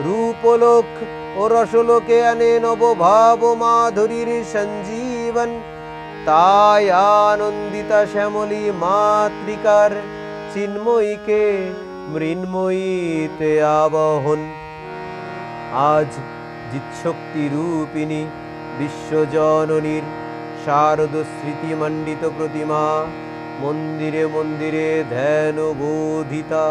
রূপলোক ও রসলোকে আনে নবভাব মাধুরীর সঞ্জীবন। তাই আনন্দিতা শ্যামলী মাতৃকার চিন্ময়ীকে মৃন্ময়ীতে আবহন। আজ জিৎশক্তি রূপিণী বিশ্বজননীর শারদ স্মৃতিমণ্ডিত প্রতিমা মন্দিরে মন্দিরে ধ্যান বোধিতা।